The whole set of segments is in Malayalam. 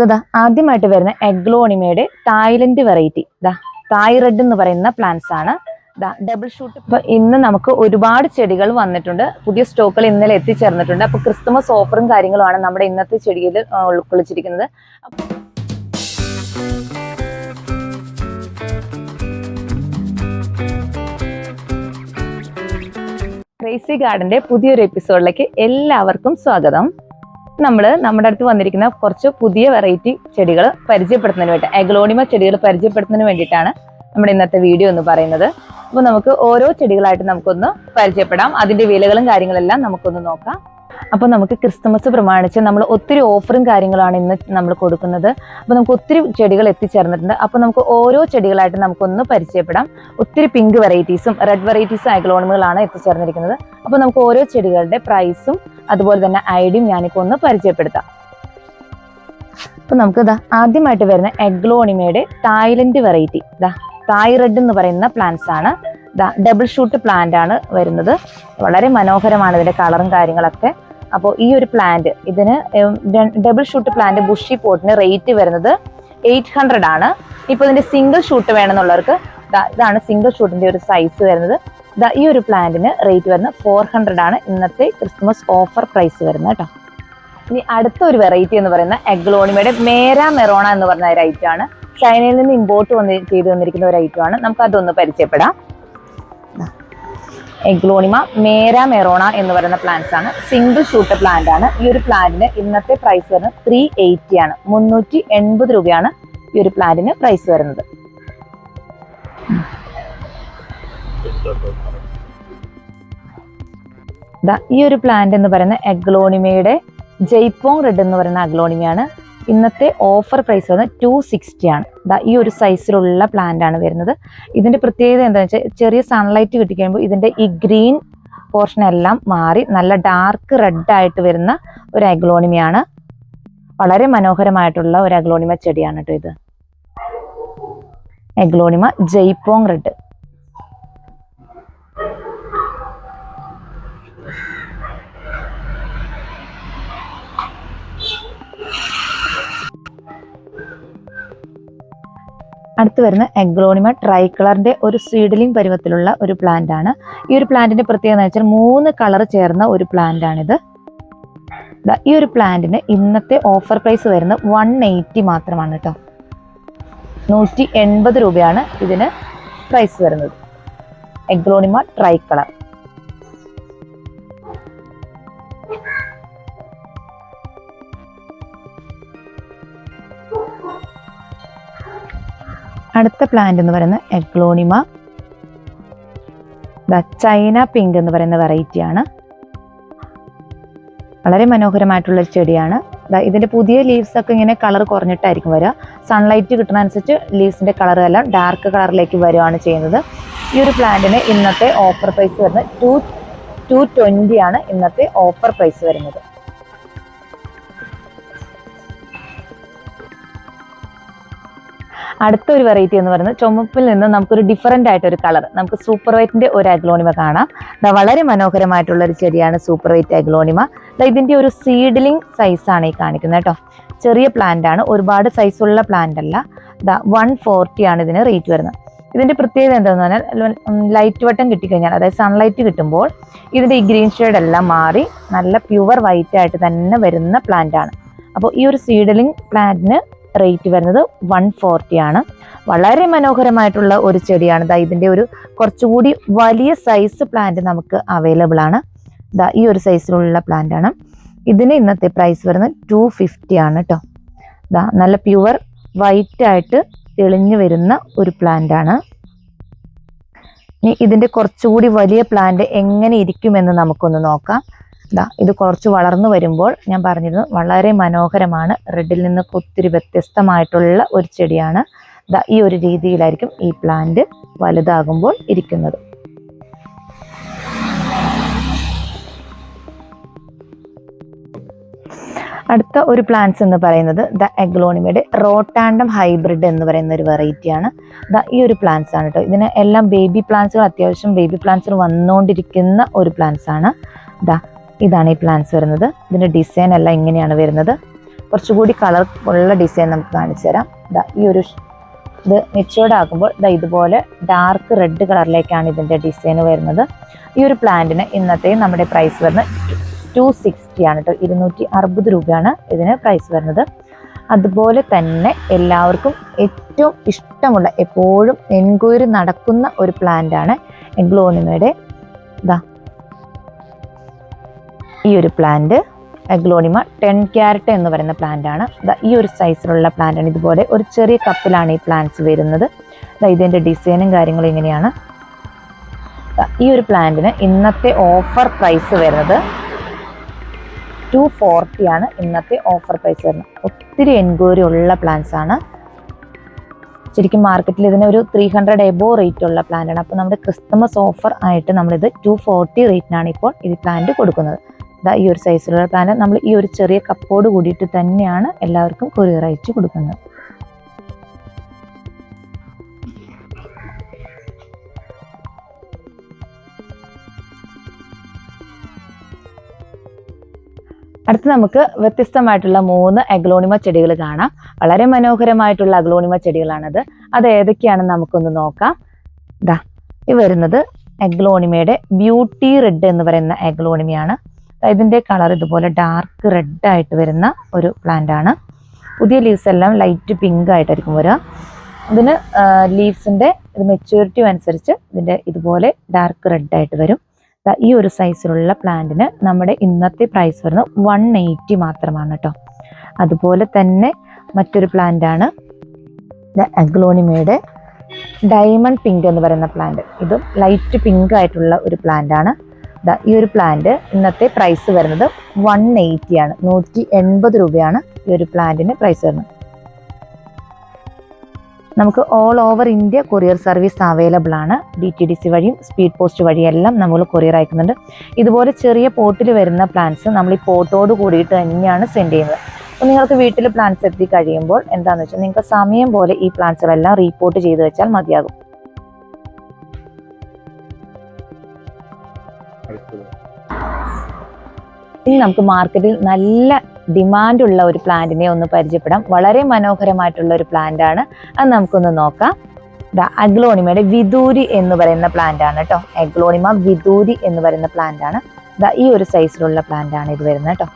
നമുക്ക് ഇതാ ആദ്യമായിട്ട് വരുന്ന എഗ്ലോണിമയുടെ തായ്ലൻഡ് വെറൈറ്റി ഇതാ തായ് റെഡ് എന്ന് പറയുന്ന പ്ലാന്റ്സ് ആണ്. ഡബിൾ ഷൂട്ട് ഇപ്പൊ ഇന്ന് നമുക്ക് ഒരുപാട് ചെടികൾ വന്നിട്ടുണ്ട്. പുതിയ സ്റ്റോക്കുകൾ ഇന്നലെ എത്തിച്ചേർന്നിട്ടുണ്ട്. അപ്പൊ ക്രിസ്തുമസ് ഓഫറും കാര്യങ്ങളുമാണ് നമ്മുടെ ഇന്നത്തെ ചെടിയിൽ ഉൾക്കൊള്ളിച്ചിരിക്കുന്നത് ക്രേസി ഗാർഡന്റെ പുതിയൊരു എപ്പിസോഡിലേക്ക് എല്ലാവർക്കും സ്വാഗതം. നമ്മൾ നമ്മുടെ അടുത്ത് വന്നിരിക്കുന്ന കുറച്ച് പുതിയ വെറൈറ്റി ചെടികൾ പരിചയപ്പെടുത്തുന്നതിന് വേണ്ടി അഗ്ലോണിമ ചെടികൾ പരിചയപ്പെടുത്തുന്നതിന് വേണ്ടിയിട്ടാണ് നമ്മുടെ ഇന്നത്തെ വീഡിയോ എന്ന് പറയുന്നത്. അപ്പോൾ നമുക്ക് ഓരോ ചെടികളായിട്ട് നമുക്കൊന്ന് പരിചയപ്പെടാം. അതിന്റെ വിലകളും കാര്യങ്ങളെല്ലാം നമുക്കൊന്ന് നോക്കാം. അപ്പോൾ നമുക്ക് ക്രിസ്മസ് പ്രമാണിച്ച് നമ്മൾ ഒത്തിരി ഓഫറും കാര്യങ്ങളാണ് ഇന്ന് നമ്മൾ കൊടുക്കുന്നത്. അപ്പോൾ നമുക്ക് ഒത്തിരി ചെടികൾ എത്തിച്ചേർന്നിട്ടുണ്ട്. അപ്പോൾ നമുക്ക് ഓരോ ചെടികളായിട്ട് നമുക്കൊന്ന് പരിചയപ്പെടാം. ഒത്തിരി പിങ്ക് വെറൈറ്റീസും റെഡ് വെറൈറ്റീസും അഗ്ലോണിമുകളാണ് എത്തിച്ചേർന്നിരിക്കുന്നത്. അപ്പോൾ നമുക്ക് ഓരോ ചെടികളുടെ പ്രൈസും അതുപോലെ തന്നെ ഐഡിയും ഞാനിപ്പോൾ ഒന്ന് പരിചയപ്പെടുത്താം. അപ്പൊ നമുക്ക് ഇതാ ആദ്യമായിട്ട് വരുന്ന എഗ്ലോണിമയുടെ തായ്ലൻഡ് വെറൈറ്റി ഇതാ തായ് റെഡ് എന്ന് പറയുന്ന പ്ലാന്റ്സ് ആണ്. ഡബിൾ ഷൂട്ട് പ്ലാന്റ് ആണ് വരുന്നത്. വളരെ മനോഹരമാണ് ഇതിന്റെ കളറും കാര്യങ്ങളൊക്കെ. അപ്പോൾ ഈ ഒരു പ്ലാന്റ് ഇതിന് ഡബിൾ ഷൂട്ട് പ്ലാന്റ് ബുഷി പോട്ടിന് റേറ്റ് വരുന്നത് എയ്റ്റ് ഹൺഡ്രഡ് ആണ്. ഇപ്പോൾ ഇതിന്റെ സിംഗിൾ ഷൂട്ട് വേണമെന്നുള്ളവർക്ക് ഇതാണ് സിംഗിൾ ഷൂട്ടിന്റെ ഒരു സൈസ് വരുന്നത്. ഈ ഒരു പ്ലാന്റിന് റേറ്റ് വരുന്നത് ഫോർ ഹൺഡ്രഡ് ആണ്. ഇന്നത്തെ ക്രിസ്മസ് ഓഫർ പ്രൈസ് വരുന്നത് കേട്ടോ. ഇനി അടുത്ത ഒരു വെറൈറ്റി എന്ന് പറയുന്ന എഗ്ലോണിമയുടെ മേര മെറോണ എന്ന് പറഞ്ഞ ഒരു ഐറ്റം ആണ്. ചൈനയിൽ നിന്ന് ഇമ്പോർട്ട് വന്ന് ചെയ്തു വന്നിരിക്കുന്ന ഒരു ഐറ്റം ആണ്. നമുക്ക് അതൊന്ന് പരിചയപ്പെടാം. എഗ്ലോണിമ മേര മെറോണ എന്ന് പറയുന്ന പ്ലാന്റ്സ് ആണ്. സിംഗിൾ ഷൂട്ട് പ്ലാന്റ് ആണ്. ഈ ഒരു പ്ലാന്റിന് ഇന്നത്തെ പ്രൈസ് വരുന്നത് ത്രീ എയ്റ്റി ആണ്. മുന്നൂറ്റി എൺപത് രൂപയാണ് ഈ ഒരു പ്ലാന്റിന് പ്രൈസ് വരുന്നത്. ഈ ഒരു പ്ലാന്റ് എന്ന് പറയുന്ന എഗ്ലോണിമയുടെ ജയ്പോങ് റെഡ് എന്ന് പറയുന്ന അഗ്ലോണിമയാണ്. ഇന്നത്തെ ഓഫർ പ്രൈസ് വരുന്നത് ടു സിക്സ്റ്റി ആണ്. ഈ ഒരു സൈസിലുള്ള പ്ലാന്റ് ആണ് വരുന്നത്. ഇതിന്റെ പ്രത്യേകത എന്താണെന്ന് വെച്ചാൽ ചെറിയ സൺലൈറ്റ് കിട്ടിക്കഴിയുമ്പോൾ ഇതിന്റെ ഈ ഗ്രീൻ പോർഷൻ എല്ലാം മാറി നല്ല ഡാർക്ക് റെഡ് ആയിട്ട് വരുന്ന ഒരു അഗ്ലോണിമയാണ്. വളരെ മനോഹരമായിട്ടുള്ള ഒരു അഗ്ലോണിമ ചെടിയാണ് കേട്ടോ ഇത്. എഗ്ലോണിമ ജയ്പോങ് റെഡ് അടുത്ത് വരുന്ന എഗ്ലോണിമ ട്രൈക്കളറിന്റെ ഒരു സീഡലിംഗ് പരുവത്തിലുള്ള ഒരു പ്ലാന്റ് ആണ്. ഈ ഒരു പ്ലാന്റിന്റെ പ്രത്യേകത എന്ന് വെച്ചാൽ മൂന്ന് കളർ ചേർന്ന ഒരു പ്ലാന്റ് ആണിത്. ഈ ഒരു പ്ലാന്റിന് ഇന്നത്തെ ഓഫർ പ്രൈസ് വരുന്നത് വൺ എയ്റ്റി മാത്രമാണ് കേട്ടോ നൂറ്റി എൺപത് രൂപയാണ് ഇതിന് പ്രൈസ് വരുന്നത്. Aglaonema tricolor. അടുത്ത പ്ലാന്റ് എന്ന് പറയുന്നത് എഗ്ലോണിമ ദ ചൈന പിങ്ക് എന്ന് പറയുന്ന വെറൈറ്റിയാണ് വളരെ മനോഹരമായിട്ടുള്ള ഒരു ചെടിയാണ്. ദാ ഇതിന്റെ പുതിയ ലീവ്സ് ഒക്കെ ഇങ്ങനെ കളർ കുറഞ്ഞിട്ടായിരിക്കും വരിക. സൺലൈറ്റ് കിട്ടുന്ന അനുസരിച്ച് ലീവ്സിന്റെ കളർ എല്ലാം ഡാർക്ക് കളറിലേക്ക് വരികയാണ് ചെയ്യുന്നത്. ഈ ഒരു പ്ലാന്റിന് ഇന്നത്തെ ഓഫർ പ്രൈസ് വരുന്നത് ടു ടു ട്വന്റി ആണ് ഇന്നത്തെ ഓഫർ പ്രൈസ് വരുന്നത്. അടുത്ത ഒരു വെറൈറ്റി എന്ന് പറയുന്നത് ചുമപ്പിൽ നിന്ന് നമുക്കൊരു ഡിഫറെന്റ് ആയിട്ടൊരു കളർ നമുക്ക് സൂപ്പർ വൈറ്റിന്റെ ഒരു അഗ്ലോണിമ കാണാം. വളരെ മനോഹരമായിട്ടുള്ള ഒരു ചെടിയാണ് സൂപ്പർ വൈറ്റ് അഗ്ലോണിമ ദാ ഇതിന്റെ ഒരു സീഡ്ലിംഗ് സൈസാണ് ഈ കാണിക്കുന്നത് കേട്ടോ. ചെറിയ പ്ലാന്റ് ആണ് ഒരുപാട് സൈസുള്ള പ്ലാന്റ് അല്ല. ദാ വൺ ഫോർട്ടി ആണ് ഇതിന് റേറ്റ് വരുന്നത്. ഇതിന്റെ പ്രത്യേകത എന്താണെന്ന് പറഞ്ഞാൽ ലൈറ്റ് വട്ടം കിട്ടിക്കഴിഞ്ഞാൽ അതായത് സൺലൈറ്റ് കിട്ടുമ്പോൾ ഇതിന്റെ ഈ ഗ്രീൻ ഷെയ്ഡ് എല്ലാം മാറി നല്ല പ്യുവർ വൈറ്റ് ആയിട്ട് തന്നെ വരുന്ന പ്ലാന്റ് ആണ്. അപ്പോൾ ഈ ഒരു സീഡലിംഗ് പ്ലാന്റിന് റേറ്റ് വരുന്നത് വൺ ഫോർട്ടി ആണ്. വളരെ മനോഹരമായിട്ടുള്ള ഒരു ചെടിയാണ്. ദാ ഇതിന്റെ ഒരു കുറച്ചുകൂടി വലിയ സൈസ് പ്ലാന്റ് നമുക്ക് അവൈലബിൾ ആണ്. ദാ ഈ ഒരു സൈസിലുള്ള പ്ലാന്റ് ആണ്. ഇതിന് ഇന്നത്തെ പ്രൈസ് വരുന്നത് ടു ഫിഫ്റ്റി ആണ് കേട്ടോ ദാ നല്ല പ്യുവർ വൈറ്റ് ആയിട്ട് തെളിഞ്ഞു വരുന്ന ഒരു പ്ലാന്റ് ആണ്. ഇനി ഇതിന്റെ കുറച്ചുകൂടി വലിയ പ്ലാന്റ് എങ്ങനെ ഇരിക്കുമെന്ന് നമുക്കൊന്ന് നോക്കാം. ദാ ഇത് കുറച്ച് വളർന്നു വരുമ്പോൾ ഞാൻ പറഞ്ഞിരുന്നു വളരെ മനോഹരമാണ്. റെഡിൽ നിന്ന് ഒത്തിരി വ്യത്യസ്തമായിട്ടുള്ള ഒരു ചെടിയാണ്. ഇതാ ഈ ഒരു രീതിയിലായിരിക്കും ഈ പ്ലാന്റ് വലുതാകുമ്പോൾ ഇരിക്കുന്നത്. അടുത്ത ഒരു പ്ലാന്റ്സ് എന്ന് പറയുന്നത് ദ എഗ്ലോണിമയുടെ റോട്ടാൻഡം ഹൈബ്രിഡ് എന്ന് പറയുന്ന ഒരു വെറൈറ്റിയാണ് ദ ഈ ഒരു പ്ലാന്റ്സ് ആണ് കേട്ടോ ഇതിന് എല്ലാം ബേബി പ്ലാന്റ്സുകൾ അത്യാവശ്യം ബേബി പ്ലാന്റ്സുകൾ വന്നുകൊണ്ടിരിക്കുന്ന ഒരു പ്ലാന്റ്സ് ആണ്. ദാ ഇതാണ് ഈ പ്ലാന്റ്സ് വരുന്നത്. ഇതിന്റെ ഡിസൈൻ എല്ലാം ഇങ്ങനെയാണ് വരുന്നത്. കുറച്ചുകൂടി കളർ ഉള്ള ഡിസൈൻ നമുക്ക് കാണിച്ചു തരാം. ഇതാ ഈ ഒരു ഇത് മെച്ചുവേർഡ് ആകുമ്പോൾ ഇതാ ഇതുപോലെ ഡാർക്ക് റെഡ് കളറിലേക്കാണ് ഇതിന്റെ ഡിസൈൻ വരുന്നത്. ഈ ഒരു പ്ലാന്റിന് ഇന്നത്തെ നമ്മുടെ പ്രൈസ് വരുന്നത് ടു സിക്സ്റ്റി ആണ് കേട്ടോ ഇരുന്നൂറ്റി അറുപത് രൂപയാണ് ഇതിന് പ്രൈസ് വരുന്നത്. അതുപോലെ തന്നെ എല്ലാവർക്കും ഏറ്റവും ഇഷ്ടമുള്ള എപ്പോഴും എൻക്വയറി നടക്കുന്ന ഒരു പ്ലാന്റാണ് ആണ് എഗ്ലോണിമയുടെ ഇതാ ഈ ഒരു പ്ലാന്റ് എഗ്ലോണിമ ടെൻ ക്യാരറ്റ് എന്ന് പറയുന്ന പ്ലാന്റ് ആണ്. ദാ ഈ ഒരു സൈസിലുള്ള പ്ലാന്റ് ആണ്. ഇതുപോലെ ഒരു ചെറിയ കപ്പിലാണ് ഈ പ്ലാന്റ്സ് വരുന്നത്. ദാ ഇതിന്റെ ഡിസൈനും കാര്യങ്ങളും ഇങ്ങനെയാണ്. ഈ ഒരു പ്ലാന്റിന് ഇന്നത്തെ ഓഫർ പ്രൈസ് വരുന്നത് ടു ഫോർട്ടി ആണ്. ഇന്നത്തെ ഓഫർ പ്രൈസ് വരുന്നത്. ഒത്തിരി എൻക്വയറി ഉള്ള പ്ലാന്റ്സ് ആണ്. ശരിക്കും മാർക്കറ്റിൽ ഇതിന് ഒരു ത്രീ ഹൺഡ്രഡ് എബോ റേറ്റ് ഉള്ള പ്ലാന്റ് ആണ്. അപ്പോൾ നമ്മുടെ ക്രിസ്മസ് ഓഫർ ആയിട്ട് നമ്മളിത് ടു ഫോർട്ടി റേറ്റിനാണ് ഇപ്പോൾ ഈ പ്ലാന്റ് കൊടുക്കുന്നത്. ഇതാ ഈ ഒരു സൈസിലുള്ള പ്ലാന്റ് നമ്മൾ ഈ ഒരു ചെറിയ കപ്പോട് കൂടിയിട്ട് തന്നെയാണ് എല്ലാവർക്കും കൊറിയർ അയച്ചു കൊടുക്കുന്നത്. അടുത്ത് നമുക്ക് വ്യത്യസ്തമായിട്ടുള്ള മൂന്ന് അഗ്ലോണിമ ചെടികൾ കാണാം. വളരെ മനോഹരമായിട്ടുള്ള അഗ്ലോണിമ ചെടികളാണത്. അത് ഏതൊക്കെയാണെന്ന് നമുക്കൊന്ന് നോക്കാം. ദാ ഈ വരുന്നത് അഗ്ലോണിമയുടെ ബ്യൂട്ടി റെഡ് എന്ന് പറയുന്ന അഗ്ലോണിമയാണ്. ഇതിന്റെ കളർ ഇതുപോലെ ഡാർക്ക് റെഡ് ആയിട്ട് വരുന്ന ഒരു പ്ലാന്റ് ആണ്. പുതിയ ലീവ്സ് എല്ലാം ലൈറ്റ് പിങ്ക് ആയിട്ടായിരിക്കും വരിക. ഇതിന് ലീവ്സിന്റെ ഇത് മെച്യൂരിറ്റി അനുസരിച്ച് ഇതിന്റെ ഇതുപോലെ ഡാർക്ക് റെഡ് ആയിട്ട് വരും. ഈ ഒരു സൈസിലുള്ള പ്ലാന്റിന് നമ്മുടെ ഇന്നത്തെ പ്രൈസ് വരുന്നത് വൺ എയ്റ്റി മാത്രമാണ് കേട്ടോ അതുപോലെ തന്നെ മറ്റൊരു പ്ലാന്റ് ആണ് അഗ്ലോണിമയുടെ ഡയമണ്ട് പിങ്ക് എന്ന് പറയുന്ന പ്ലാന്റ് ഇതും ലൈറ്റ് പിങ്ക് ആയിട്ടുള്ള ഒരു പ്ലാന്റ് ആണ്. ഈ ഒരു പ്ലാന്റ് ഇന്നത്തെ പ്രൈസ് വരുന്നത് വൺ എയ്റ്റി ആണ്. നൂറ്റി എൺപത് രൂപയാണ് ഈ ഒരു പ്ലാന്റിന് പ്രൈസ് വരുന്നത്. നമുക്ക് all over India courier service available ആണ്. ഡി ടി ഡി സി വഴിയും സ്പീഡ് പോസ്റ്റ് വഴിയെല്ലാം നമ്മൾ കൊറിയർ അയക്കുന്നുണ്ട്. ഇതുപോലെ ചെറിയ പോട്ടിൽ വരുന്ന പ്ലാന്റ്സ് നമ്മൾ ഈ പോട്ടോട് കൂടിയിട്ട് തന്നെയാണ് സെൻഡ് ചെയ്യുന്നത്. അപ്പോൾ നിങ്ങൾക്ക് വീട്ടിൽ പ്ലാന്റ്സ് എത്തി കഴിയുമ്പോൾ എന്താണെന്ന് വെച്ചാൽ നിങ്ങൾക്ക് സമയം പോലെ ഈ പ്ലാന്റ്സുകളെല്ലാം റീപോർട്ട് ചെയ്ത് വെച്ചാൽ മതിയാകും. ഇനി നമുക്ക് മാർക്കറ്റിൽ നല്ല ഡിമാൻഡ് ഉള്ള ഒരു പ്ലാന്റിനെ ഒന്ന് പരിചയപ്പെടാം. വളരെ മനോഹരമായിട്ടുള്ള ഒരു പ്ലാന്റ് ആണ്. അത് നമുക്കൊന്ന് നോക്കാം. അഗ്ലോണിമയുടെ വിദൂരി എന്ന് പറയുന്ന പ്ലാന്റ് ആണ് കേട്ടോ അഗ്ലോണിമ വിദൂരി എന്ന് പറയുന്ന പ്ലാന്റ് ആണ്. ഈ ഒരു സൈസിലുള്ള പ്ലാന്റ് ആണ് ഇത് വരുന്നത് കേട്ടോ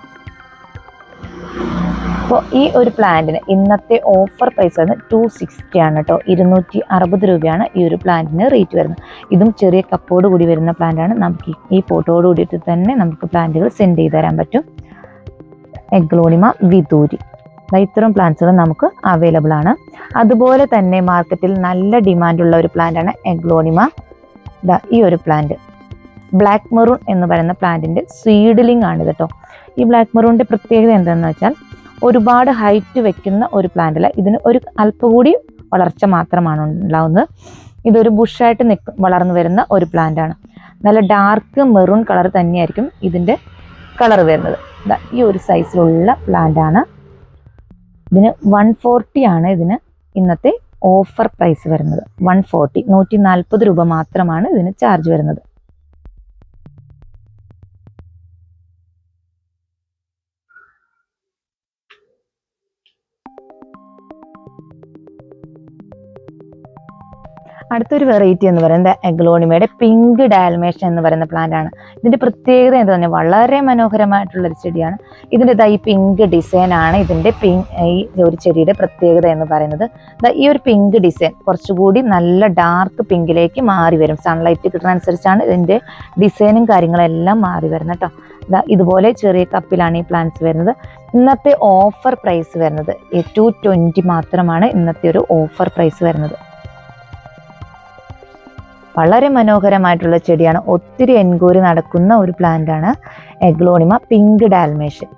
അപ്പോൾ ഈ ഒരു പ്ലാന്റിന് ഇന്നത്തെ ഓഫർ പ്രൈസ് വരുന്നത് ടു സിക്സ്റ്റി ആണ് കേട്ടോ ഇരുന്നൂറ്റി അറുപത് രൂപയാണ് ഈ ഒരു പ്ലാന്റിന് റേറ്റ് വരുന്നത്. ഇതും ചെറിയ കപ്പോട് കൂടി വരുന്ന പ്ലാന്റാണ് നമുക്ക് ഈ- ഫോട്ടോട് കൂടിയിട്ട് തന്നെ നമുക്ക് പ്ലാന്റുകൾ സെൻഡ് ചെയ്ത് തരാൻ പറ്റും. എഗ്ലോണിമ വിദൂരി ഇത്തരം പ്ലാന്റ്സുകൾ നമുക്ക് അവൈലബിൾ ആണ്. അതുപോലെ തന്നെ മാർക്കറ്റിൽ നല്ല ഡിമാൻഡുള്ള ഒരു പ്ലാന്റാണ് എഗ്ലോണിമ ഈ ഒരു പ്ലാന്റ് ബ്ലാക്ക് മെറൂൺ എന്ന് പറയുന്ന പ്ലാന്റിന്റെ സീഡ്ലിംഗ് ആണ് കേട്ടോ ഈ ബ്ലാക്ക് മെറൂണിന്റെ പ്രത്യേകത എന്താണെന്ന് വെച്ചാൽ ഒരുപാട് ഹൈറ്റ് വെക്കുന്ന ഒരു പ്ലാന്റ് അല്ല ഇതിന് ഒരു അല്പം കൂടി വളർച്ച മാത്രമാണ് ഉണ്ടാവുന്നത്. ഇതൊരു ബുഷായിട്ട് നിക്ക് വളർന്നു വരുന്ന ഒരു പ്ലാന്റ് ആണ്. നല്ല ഡാർക്ക് മെറൂൺ കളർ തന്നെയായിരിക്കും ഇതിന്റെ കളർ വരുന്നത്. ഈ ഒരു സൈസിലുള്ള പ്ലാന്റ് ആണ്. ഇതിന് വൺ ഫോർട്ടി ആണ് ഇതിന് ഇന്നത്തെ ഓഫർ പ്രൈസ് വരുന്നത്. വൺ ഫോർട്ടി നൂറ്റി നാൽപ്പത് രൂപ മാത്രമാണ് ഇതിന് ചാർജ് വരുന്നത്. അടുത്തൊരു വെറൈറ്റി എന്ന് പറയുന്നത് എഗ്ലോണിമയുടെ പിങ്ക് ഡാൽമേഷൻ എന്ന് പറയുന്ന പ്ലാന്റ് ആണ്. ഇതിന്റെ പ്രത്യേകത എന്ന് പറഞ്ഞാൽ വളരെ മനോഹരമായിട്ടുള്ള ഒരു ചെടിയാണ്. ഇതിന്റെ ദാ ഈ പിങ്ക് ആണ് ഇതിന്റെ പിങ്ക് ഈ ഒരു ചെടിയുടെ പ്രത്യേകത എന്ന് പറയുന്നത്. ഈ ഒരു പിങ്ക് ഡിസൈൻ കുറച്ചുകൂടി നല്ല ഡാർക്ക് പിങ്കിലേക്ക് മാറി വരും. സൺലൈറ്റ് കിട്ടുന്ന അനുസരിച്ചാണ് ഇതിന്റെ ഡിസൈനും കാര്യങ്ങളെല്ലാം മാറി വരുന്നത് കേട്ടോ ഇതുപോലെ ചെറിയ കപ്പിലാണ് ഈ പ്ലാന്റ്സ് വരുന്നത്. ഇന്നത്തെ ഓഫർ പ്രൈസ് വരുന്നത് ടു ട്വന്റി മാത്രമാണ് ഇന്നത്തെ ഒരു ഓഫർ പ്രൈസ് വരുന്നത്. വളരെ മനോഹരമായിട്ടുള്ള ചെടിയാണ്. ഒത്തിരി എൻക്വയറി നടക്കുന്ന ഒരു പ്ലാന്റ് ആണ് എഗ്ലോണിമ പിങ്ക് ഡാൽമേഷൻ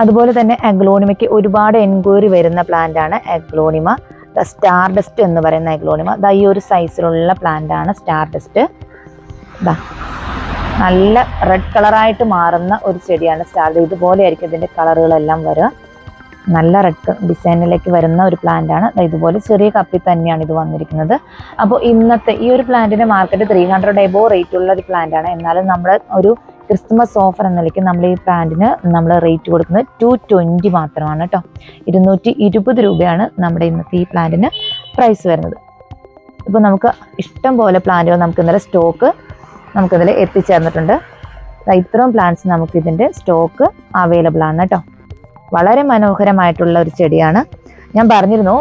അതുപോലെ തന്നെ എഗ്ലോണിമയ്ക്ക് ഒരുപാട് എൻക്വയറി വരുന്ന പ്ലാന്റ് ആണ് സ്റ്റാർഡസ്റ്റ് സ്റ്റാർ ഡസ്റ്റ് എന്ന് പറയുന്ന എഗ്ലോണിമ ദാ ഈ ഒരു സൈസിലുള്ള പ്ലാന്റ് ആണ് സ്റ്റാർ ഡസ്റ്റ് ദാ നല്ല റെഡ് കളറായിട്ട് മാറുന്ന ഒരു ചെടിയാണ് സ്റ്റാർ ഇതുപോലെ ആയിരിക്കും ഇതിന്റെ കളറുകളെല്ലാം വരിക നല്ല റെഡ് ഡിസൈനിലേക്ക് വരുന്ന ഒരു പ്ലാന്റ് ആണ്. ഇതുപോലെ ചെറിയ കപ്പിൽ തന്നെയാണ് ഇത് വന്നിരിക്കുന്നത്. അപ്പോൾ ഇന്നത്തെ ഈ ഒരു പ്ലാന്റിന്റെ market three hundred above rate ഉള്ള ഒരു പ്ലാന്റ് ആണ്. എന്നാലും നമ്മൾ ഒരു ക്രിസ്മസ് ഓഫർ എന്ന നിലയ്ക്ക് നമ്മൾ ഈ പ്ലാന്റിന് നമ്മൾ റേറ്റ് കൊടുക്കുന്നത് ടു ട്വന്റി മാത്രമാണ് കേട്ടോ ഇരുന്നൂറ്റി ഇരുപത് രൂപയാണ് നമ്മുടെ ഇന്നത്തെ ഈ പ്ലാന്റിന് പ്രൈസ് വരുന്നത്. ഇപ്പോൾ നമുക്ക് ഇഷ്ടം പോലെ പ്ലാന്റുകൾ നമുക്ക് ഇന്നലെ സ്റ്റോക്ക് നമുക്കിതിൽ എത്തിച്ചേർന്നിട്ടുണ്ട്. ഇത്രയും പ്ലാന്റ്സ് നമുക്കിതിന്റെ സ്റ്റോക്ക് അവൈലബിൾ ആണ് കേട്ടോ വളരെ മനോഹരമായിട്ടുള്ള ഒരു ചെടിയാണ്. ഞാൻ പറഞ്ഞിരുന്നു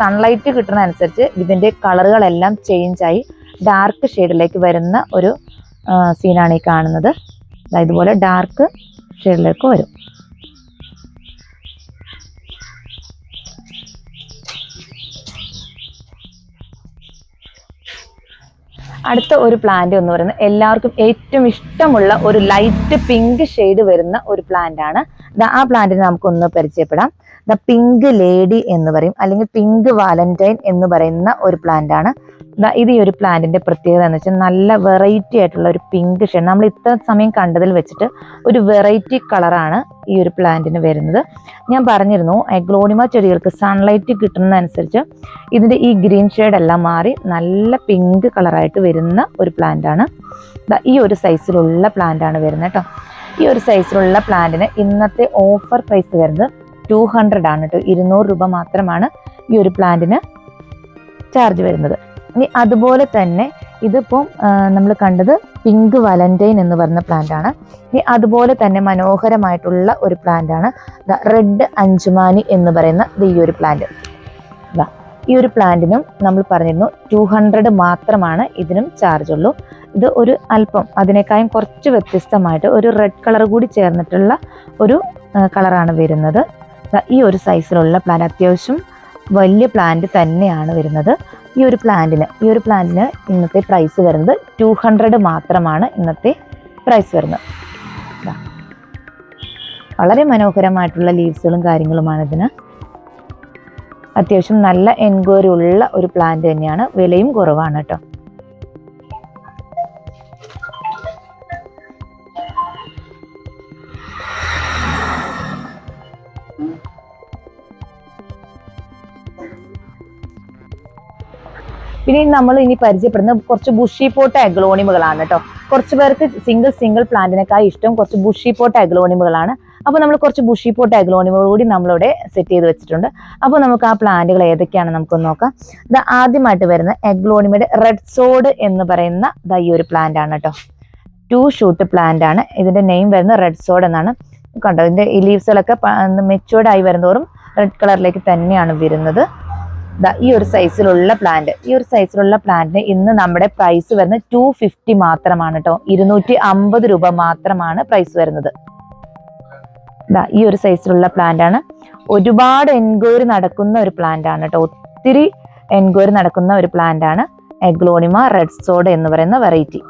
സൺലൈറ്റ് കിട്ടുന്ന അനുസരിച്ച് ഇതിന്റെ കളറുകളെല്ലാം ചേഞ്ച് ആയി ഡാർക്ക് ഷെയ്ഡിലേക്ക് വരുന്ന ഒരു സീനാണ് ഈ കാണുന്നത്. ഇതുപോലെ ഡാർക്ക് ഷെയ്ഡിലേക്ക് വരും. അടുത്ത ഒരു പ്ലാന്റ് എന്ന് പറയുന്നത് എല്ലാവർക്കും ഏറ്റവും ഇഷ്ടമുള്ള ഒരു ലൈറ്റ് പിങ്ക് ഷെയ്ഡ് വരുന്ന ഒരു പ്ലാന്റ് ആണ്. ആ പ്ലാന്റിനെ നമുക്കൊന്ന് പരിചയപ്പെടാം. ദ പിങ്ക് ലേഡി എന്ന് പറയും. അല്ലെങ്കിൽ പിങ്ക് വാലന്റൈൻ എന്ന് പറയുന്ന ഒരു പ്ലാന്റ് ആണ്. ഇത് ഈ ഒരു പ്ലാന്റിന്റെ പ്രത്യേകത എന്ന് വെച്ചാൽ നല്ല വെറൈറ്റി ആയിട്ടുള്ള ഒരു പിങ്ക് ഷെയ്ഡ് നമ്മൾ ഇത്ര സമയം കണ്ടതിൽ വെച്ചിട്ട് ഒരു വെറൈറ്റി കളറാണ് ഈ ഒരു പ്ലാന്റിന് വരുന്നത്. ഞാൻ പറഞ്ഞിരുന്നു എഗ്ലോണിമ ചെടികൾക്ക് സൺലൈറ്റ് കിട്ടുന്നതനുസരിച്ച് ഇതിന്റെ ഈ ഗ്രീൻ ഷെയ്ഡ് എല്ലാം മാറി നല്ല പിങ്ക് കളറായിട്ട് വരുന്ന ഒരു പ്ലാന്റ് ആണ്. ഈ ഒരു സൈസിലുള്ള പ്ലാന്റ് ആണ് വരുന്നത് കേട്ടോ. ഈ ഒരു സൈസിലുള്ള പ്ലാന്റിന് ഇന്നത്തെ ഓഫർ പ്രൈസ് വരുന്നത് ടു ഹൺഡ്രഡ് ആണ് കേട്ടോ ഇരുന്നൂറ് രൂപ മാത്രമാണ് ഈ ഒരു പ്ലാന്റിന് ചാർജ് വരുന്നത്. ഇനി അതുപോലെ തന്നെ ഇതിപ്പം നമ്മൾ കണ്ടത് പിങ്ക് വലന്റൈൻ എന്ന് പറയുന്ന പ്ലാന്റ് ആണ്. ഇനി അതുപോലെ തന്നെ മനോഹരമായിട്ടുള്ള ഒരു പ്ലാന്റ് ആണ്. റെഡ് അഞ്ചുമാനി എന്ന് പറയുന്ന ഈ ഒരു പ്ലാന്റ് ഈ ഒരു പ്ലാന്റിനും നമ്മൾ പറഞ്ഞിരുന്നു ടു ഹൺഡ്രഡ് മാത്രമാണ് ഇതിനും ചാർജ് ഉള്ളൂ. ഇത് ഒരു അല്പം അതിനേക്കാളും കുറച്ച് വ്യത്യസ്തമായിട്ട് ഒരു റെഡ് കളർ കൂടി ചേർന്നിട്ടുള്ള ഒരു കളറാണ് വരുന്നത്. ഈ ഒരു സൈസിലുള്ള പ്ലാൻ അത്യാവശ്യം വലിയ പ്ലാന്റ് തന്നെയാണ് വരുന്നത്. ഈ ഒരു പ്ലാന്റിന് ഈ ഒരു പ്ലാന്റിന് ഇന്നത്തെ പ്രൈസ് വരുന്നത് ടു ഹൺഡ്രഡ് മാത്രമാണ് ഇന്നത്തെ പ്രൈസ് വരുന്നത്. വളരെ മനോഹരമായിട്ടുള്ള ലീവ്സുകളും കാര്യങ്ങളുമാണ് ഇതിന്. അത്യാവശ്യം നല്ല എൻക്വയറി ഉള്ള ഒരു പ്ലാന്റ് തന്നെയാണ്. വിലയും കുറവാണ് കേട്ടോ. പിന്നെ നമ്മൾ ഇനി പരിചയപ്പെടുന്ന കുറച്ച് ബുഷി പോട്ട് അഗ്ലോണിമുകളാണ് കേട്ടോ കുറച്ച് പേർക്ക് സിംഗിൾ സിംഗിൾ പ്ലാന്റിനേക്കാൾ ഇഷ്ടം കുറച്ച് ബുഷി പോട്ട് അഗ്ലോണിമുകളാണ് അപ്പോൾ നമ്മൾ കുറച്ച് ബുഷി പോട്ട് അഗ്ലോണിമുകൾ കൂടി നമ്മളിവിടെ സെറ്റ് ചെയ്ത് വെച്ചിട്ടുണ്ട്. അപ്പോൾ നമുക്ക് ആ പ്ലാന്റുകൾ ഏതൊക്കെയാണ് നമുക്കൊന്ന് നോക്കാം. ഇത് ആദ്യമായിട്ട് വരുന്ന എഗ്ലോണിമയുടെ റെഡ് സോഡ് എന്ന് പറയുന്ന ദാ ഈ ഒരു പ്ലാന്റ് ആണ് കേട്ടോ ടു ഷൂട്ട് പ്ലാന്റ് ആണ്. ഇതിന്റെ നെയിം വരുന്നത് റെഡ് സോഡ് എന്നാണ്. കണ്ടോ? ഇതിന്റെ ഈ ലീവ്സുകളൊക്കെ മെച്ചുവേർഡ് ആയി വരുന്നതോറും റെഡ് കളറിലേക്ക് തന്നെയാണ് വരുന്നത്. ഈ ഒരു സൈസിലുള്ള പ്ലാന്റ് ഈ ഒരു സൈസിലുള്ള പ്ലാന്റിന് ഇന്ന് നമ്മുടെ പ്രൈസ് വരുന്നത് ടു ഫിഫ്റ്റി മാത്രമാണ് കേട്ടോ ഇരുന്നൂറ്റി അമ്പത് രൂപ മാത്രമാണ് പ്രൈസ് വരുന്നത്. ഈ ഒരു സൈസിലുള്ള പ്ലാന്റ് ആണ്. ഒരുപാട് എൻക്വയറി നടക്കുന്ന ഒരു പ്ലാന്റ് ആണ് കേട്ടോ ഒത്തിരി എൻക്വയറി നടക്കുന്ന ഒരു പ്ലാന്റ് ആണ് എഗ്ലോണിമ റെഡ് സോഡ് എന്ന് പറയുന്ന വെറൈറ്റി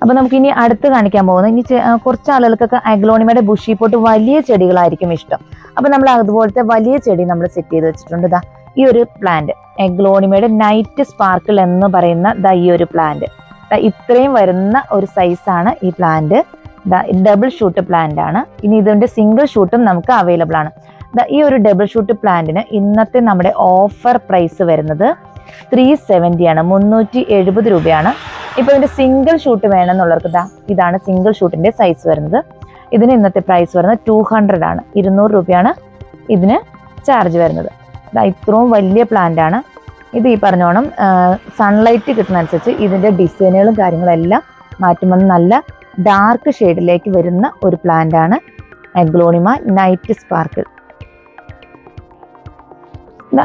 അപ്പൊ നമുക്ക് ഇനി അടുത്ത് കാണിക്കാൻ പോകുന്നത്. ഇനി കുറച്ച് ആളുകൾക്കൊക്കെ അഗ്ലോണിമയുടെ ബുഷി പോട്ട് വലിയ ചെടികളായിരിക്കും ഇഷ്ടം. അപ്പൊ നമ്മൾ അതുപോലത്തെ വലിയ ചെടി നമ്മൾ സെറ്റ് ചെയ്ത് വെച്ചിട്ടുണ്ട് ദാ ഈ ഒരു പ്ലാന്റ് എഗ്ലോണിമയുടെ നൈറ്റ് സ്പാർക്കിൾ എന്ന് പറയുന്ന ദാ ഈ ഒരു പ്ലാന്റ് ഇത്രയും വരുന്ന ഒരു സൈസാണ് ഈ പ്ലാന്റ് ഡബിൾ ഷൂട്ട് പ്ലാന്റ് ആണ്. ഇനി ഇതിന്റെ സിംഗിൾ ഷൂട്ടും നമുക്ക് അവൈലബിൾ ആണ്. ഈ ഒരു ഡബിൾ ഷൂട്ട് പ്ലാന്റിന് ഇന്നത്തെ നമ്മുടെ ഓഫർ പ്രൈസ് വരുന്നത് ത്രീ സെവന്റി ആണ് മുന്നൂറ്റി എഴുപത് രൂപയാണ്. ഇപ്പൊ ഇതിന്റെ സിംഗിൾ ഷൂട്ട് വേണമെന്നുള്ളവർക്ക് ഇതാണ് സിംഗിൾ ഷൂട്ടിന്റെ സൈസ് വരുന്നത്. ഇതിന് ഇന്നത്തെ പ്രൈസ് വരുന്നത് ടു ഹൺഡ്രഡ് ആണ്. ഇരുന്നൂറ് രൂപയാണ് ഇതിന് ചാർജ് വരുന്നത്. ഇത്രയും വലിയ പ്ലാന്റ് ആണ്. ഇത് ഈ പറഞ്ഞോണം സൺലൈറ്റ് കിട്ടുന്ന അനുസരിച്ച് ഇതിന്റെ ഡിസൈനുകളും കാര്യങ്ങളും എല്ലാം മാറ്റുമ്പോൾ നല്ല ഡാർക്ക് ഷെയ്ഡിലേക്ക് വരുന്ന ഒരു പ്ലാന്റ് ആണ് എഗ്ലോണിമ നൈറ്റ് സ്പാർക്കിൾ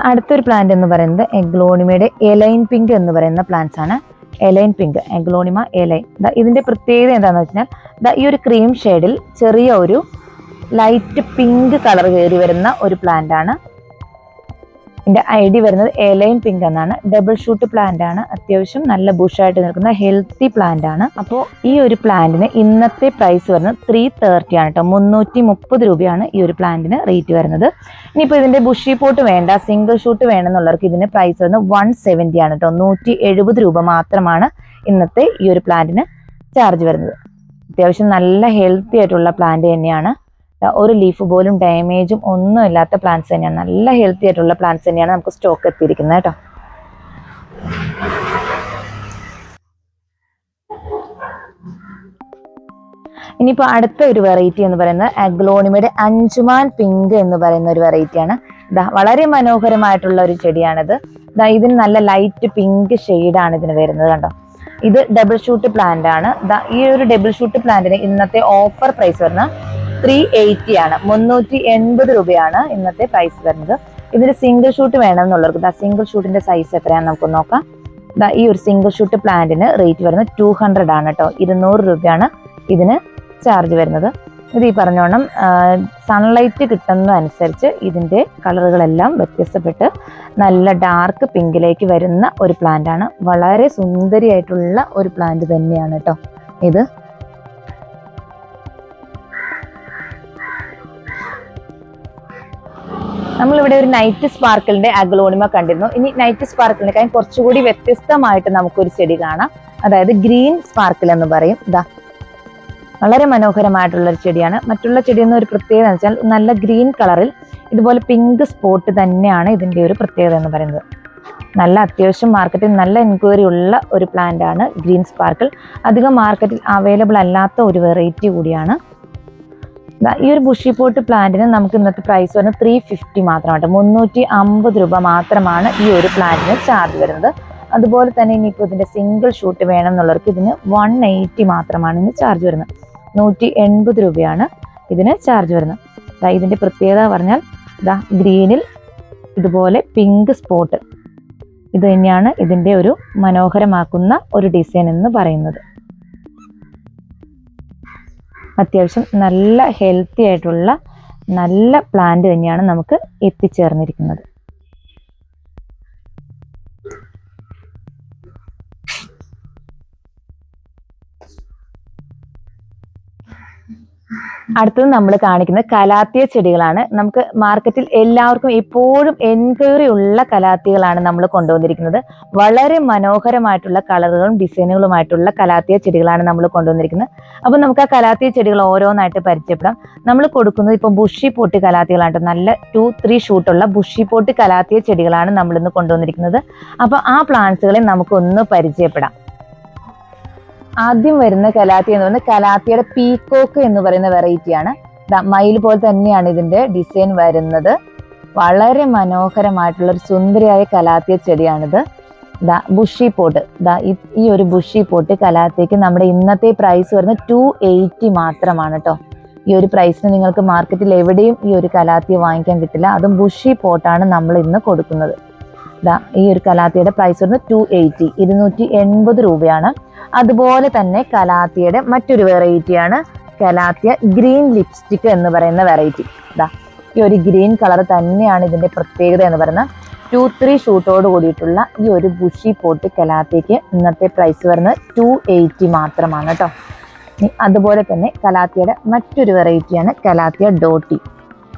അടുത്തൊരു പ്ലാന്റ് എന്ന് പറയുന്നത് എഗ്ലോണിമയുടെ എലൈൻ പിങ്ക് എന്ന് പറയുന്ന പ്ലാന്റ്സ് ആണ്. എലൈൻ പിങ്ക് എഗ്ലോണിമ എലൈൻ ഇതിന്റെ പ്രത്യേകത എന്താണെന്ന് വെച്ചാൽ ഈ ഒരു ക്രീം ഷെയ്ഡിൽ ചെറിയ ഒരു ലൈറ്റ് പിങ്ക് കളർ കയറി വരുന്ന ഒരു പ്ലാന്റ് ആണ് ഇതിന്റെ ഐ ഡി വരുന്നത് എലൈൻ പിങ്ക് എന്നാണ്. ഡബിൾ ഷൂട്ട് പ്ലാന്റ് ആണ്. അത്യാവശ്യം നല്ല ബുഷായിട്ട് നിൽക്കുന്ന ഹെൽത്തി പ്ലാന്റ് ആണ്. അപ്പോൾ ഈ ഒരു പ്ലാന്റിന് ഇന്നത്തെ പ്രൈസ് വരുന്നത് ത്രീ തേർട്ടി ആണ് കേട്ടോ മുന്നൂറ്റി മുപ്പത് രൂപയാണ് ഈ ഒരു പ്ലാന്റിന് റേറ്റ് വരുന്നത്. ഇനിയിപ്പോൾ ഇതിന്റെ ബുഷി പോട്ട് വേണ്ട സിംഗിൾ ഷൂട്ട് വേണമെന്നുള്ളവർക്ക് ഇതിന്റെ പ്രൈസ് വരുന്നത് വൺ സെവന്റി ആണ് കേട്ടോ നൂറ്റി എഴുപത് രൂപ മാത്രമാണ് ഇന്നത്തെ ഈ ഒരു പ്ലാന്റിന് ചാർജ് വരുന്നത്. അത്യാവശ്യം നല്ല ഹെൽത്തി ആയിട്ടുള്ള പ്ലാന്റ് തന്നെയാണ്. ഒരു ലീഫ് പോലും ഡാമേജും ഒന്നും ഇല്ലാത്ത പ്ലാന്റ്സ് തന്നെയാണ്. നല്ല ഹെൽത്തി ആയിട്ടുള്ള പ്ലാന്റ്സ് തന്നെയാണ് നമുക്ക് സ്റ്റോക്ക് എത്തിയിരിക്കുന്നത് കേട്ടോ. ഇനിയിപ്പോൾ അടുത്ത ഒരു വെറൈറ്റി എന്ന് പറയുന്നത് അഗ്ലോണിമയുടെ അഞ്ചുമാൻ പിങ്ക് എന്ന് പറയുന്ന ഒരു വെറൈറ്റിയാണ് ഇതാ വളരെ മനോഹരമായിട്ടുള്ള ഒരു ചെടിയാണിത്. ഇതാ ഇതിന് നല്ല ലൈറ്റ് പിങ്ക് ഷെയ്ഡാണ് ഇതിന് വരുന്നത് കണ്ടോ. ഇത് ഡബിൾ ഷൂട്ട് പ്ലാന്റ് ആണ്. ഈ ഒരു ഡബിൾ ഷൂട്ട് പ്ലാന്റിന് ഇന്നത്തെ ഓഫർ പ്രൈസ് വരുന്ന ത്രീ എയ്റ്റി ആണ്. മുന്നൂറ്റി എൺപത് രൂപയാണ് ഇന്നത്തെ പ്രൈസ് വരുന്നത്. ഇതിന് സിംഗിൾ ഷൂട്ട് വേണമെന്നുള്ളവർക്ക് ദാ സിംഗിൾ ഷൂട്ടിന്റെ സൈസ് എത്രയാണെന്ന് നമുക്ക് നോക്കാം. ദാ ഈ ഒരു സിംഗിൾ ഷൂട്ട് പ്ലാന്റിന് റേറ്റ് വരുന്നത് ടു ഹൺഡ്രഡ് ആണ് കേട്ടോ ഇരുന്നൂറ് രൂപയാണ് ഇതിന് ചാർജ് വരുന്നത്. ഇത് ഈ പറഞ്ഞോണം സൺലൈറ്റ് കിട്ടുന്നതനുസരിച്ച് ഇതിന്റെ കളറുകളെല്ലാം വ്യത്യസ്തപ്പെട്ട് നല്ല ഡാർക്ക് പിങ്കിലേക്ക് വരുന്ന ഒരു പ്ലാന്റ് ആണ്. വളരെ സുന്ദരിയായിട്ടുള്ള ഒരു പ്ലാന്റ് തന്നെയാണ് കേട്ടോ ഇത്. നമ്മളിവിടെ ഒരു നൈറ്റ് സ്പാർക്കിളിന്റെ അഗ്ലോണിമ കണ്ടിരുന്നു. ഇനി നൈറ്റ് സ്പാർക്കിളിനെ കാര്യം കുറച്ചുകൂടി വ്യത്യസ്തമായിട്ട് നമുക്കൊരു ചെടി കാണാം. അതായത് ഗ്രീൻ സ്പാർക്കിൾ എന്ന് പറയും. ഇതാ വളരെ മനോഹരമായിട്ടുള്ള ഒരു ചെടിയാണ്. മറ്റുള്ള ചെടിയെന്ന ഒരു പ്രത്യേകത എന്ന് വെച്ചാൽ നല്ല ഗ്രീൻ കളറിൽ ഇതുപോലെ പിങ്ക് സ്പോട്ട് തന്നെയാണ് ഇതിന്റെ ഒരു പ്രത്യേകത എന്ന് പറയുന്നത്. നല്ല അത്യാവശ്യം മാർക്കറ്റിൽ നല്ല എൻക്വയറി ഉള്ള ഒരു പ്ലാന്റ് ആണ് ഗ്രീൻ സ്പാർക്കിൾ അധികം മാർക്കറ്റിൽ അവൈലബിൾ അല്ലാത്ത ഒരു വെറൈറ്റി കൂടിയാണ് ഈ ഒരു ബുഷി പോട്ട് പ്ലാന്റിന് നമുക്ക് ഇന്നത്തെ പ്രൈസ് വരുന്നത് ത്രീ ഫിഫ്റ്റി മാത്രമാണ് മുന്നൂറ്റി അമ്പത് രൂപ മാത്രമാണ് ഈ ഒരു പ്ലാന്റിന് ചാർജ് വരുന്നത്. അതുപോലെ തന്നെ ഇനിയിപ്പോൾ ഇതിന്റെ സിംഗിൾ ഷൂട്ട് വേണം എന്നുള്ളവർക്ക് ഇതിന് വൺ എയ്റ്റി മാത്രമാണ് ഇതിന് ചാർജ് വരുന്നത്. നൂറ്റി എൺപത് രൂപയാണ് ഇതിന് ചാർജ് വരുന്നത്. ദാ ഇതിന്റെ പ്രത്യേകത പറഞ്ഞാൽ ഇതാ ഗ്രീനിൽ ഇതുപോലെ പിങ്ക് സ്പോട്ട് ഇത് തന്നെയാണ് ഇതിന്റെ ഒരു മനോഹരമാക്കുന്ന ഒരു ഡിസൈൻ എന്ന് പറയുന്നത്. അത്യാവശ്യം നല്ല ഹെൽത്തി ആയിട്ടുള്ള നല്ല പ്ലാന്റ് തന്നെയാണ് നമുക്ക് എത്തിച്ചേർന്നിരിക്കുന്നത്. അടുത്തത് നമ്മൾ കാണിക്കുന്നത് കലാത്തിയ ചെടികളാണ്. നമുക്ക് മാർക്കറ്റിൽ എല്ലാവർക്കും എപ്പോഴും എൻക്വയറി ഉള്ള കലാത്തികളാണ് നമ്മൾ കൊണ്ടുവന്നിരിക്കുന്നത്. വളരെ മനോഹരമായിട്ടുള്ള കളറുകളും ഡിസൈനുകളുമായിട്ടുള്ള കലാത്തിയ ചെടികളാണ് നമ്മൾ കൊണ്ടുവന്നിരിക്കുന്നത്. അപ്പോൾ നമുക്ക് ആ കലാത്തിയ ചെടികൾ ഓരോന്നായിട്ട് പരിചയപ്പെടാം. നമ്മൾ കൊടുക്കുന്നത് ഇപ്പം ബുഷി പോട്ട് കലാത്തികളാണ്. നല്ല ടു ത്രീ ഷൂട്ടുള്ള ബുഷി പോട്ട് കലാത്തിയ ചെടികളാണ് നമ്മൾ ഇന്ന് കൊണ്ടുവന്നിരിക്കുന്നത്. അപ്പോൾ ആ പ്ലാന്റ്സുകളെ നമുക്കൊന്ന് പരിചയപ്പെടാം. ആദ്യം വരുന്ന കലാത്തി എന്ന് പറയുന്നത് കലാത്തിയുടെ പീക്കോക്ക് എന്ന് പറയുന്ന വെറൈറ്റിയാണ് മയിൽ പോലെ തന്നെയാണ് ഇതിന്റെ ഡിസൈൻ വരുന്നത്. വളരെ മനോഹരമായിട്ടുള്ള ഒരു സുന്ദരിയായ കലാത്തിയ ചെടിയാണിത്. ദാ ബുഷി പോട്ട് ദാ ഈ- ഒരു ബുഷി പോട്ട് കലാത്തിക്ക് നമ്മുടെ ഇന്നത്തെ പ്രൈസ് വരുന്നത് ടു എയ്റ്റി മാത്രമാണ് കേട്ടോ ഈ ഒരു പ്രൈസിന് നിങ്ങൾക്ക് മാർക്കറ്റിൽ എവിടെയും ഈ ഒരു കലാത്തിയ വാങ്ങിക്കാൻ കിട്ടില്ല. അതും ബുഷി പോട്ടാണ് നമ്മൾ ഇന്ന് കൊടുക്കുന്നത്. ദാ ഈ ഒരു കലാത്തിയുടെ പ്രൈസ് വരുന്നത് ടു എയ്റ്റി ഇരുന്നൂറ്റി എൺപത് രൂപയാണ്. അതുപോലെ തന്നെ കലാത്തിയുടെ മറ്റൊരു വെറൈറ്റിയാണ് കലാത്തിയ ഗ്രീൻ ലിപ്സ്റ്റിക് എന്ന് പറയുന്ന വെറൈറ്റി ഇതാ ഈ ഒരു ഗ്രീൻ കളർ തന്നെയാണ് ഇതിന്റെ പ്രത്യേകത എന്ന് പറയുന്നത് ടു ത്രീ ഷൂട്ടോട് കൂടിയിട്ടുള്ള ഈ ഒരു ബുഷി പോട്ട് കലാത്തിക്ക് ഇന്നത്തെ പ്രൈസ് വരുന്നത് ടു എയ്റ്റി മാത്രമാണ് കേട്ടോ. അതുപോലെ തന്നെ കലാത്തിയുടെ മറ്റൊരു വെറൈറ്റിയാണ് കലാത്തിയ ഡോട്ടി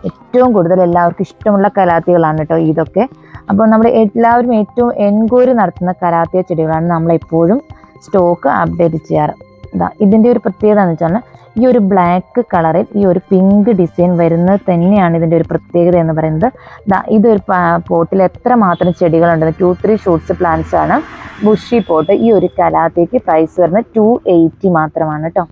ഏറ്റവും കൂടുതൽ എല്ലാവർക്കും ഇഷ്ടമുള്ള കലാത്തികളാണ് കേട്ടോ ഇതൊക്കെ. അപ്പോൾ നമ്മൾ എല്ലാവരും ഏറ്റവും എൻക്വയറി നടത്തുന്ന കരാത്തിയ ചെടികളാണ് നമ്മളെപ്പോഴും സ്റ്റോക്ക് അപ്ഡേറ്റ് ചെയ്യാറ്. ഇതാ ഇതിന്റെ ഒരു പ്രത്യേകത എന്ന് വെച്ചാൽ ഈ ഒരു ബ്ലാക്ക് കളറിൽ ഈ ഒരു പിങ്ക് ഡിസൈൻ വരുന്നത് തന്നെയാണ് ഇതിന്റെ ഒരു പ്രത്യേകത എന്ന് പറയുന്നത്. ദാ ഇതൊരു പോട്ടിൽ എത്ര മാത്രം ചെടികളുണ്ട്? ടു ത്രീ ഷൂട്ട്സ് പ്ലാന്റ്സ് ആണ്. ബുഷി പോട്ട് ഈ ഒരു കലാത്തേക്ക് പ്രൈസ് വരുന്നത് ടു എയ്റ്റി മാത്രമാണ് കേട്ടോ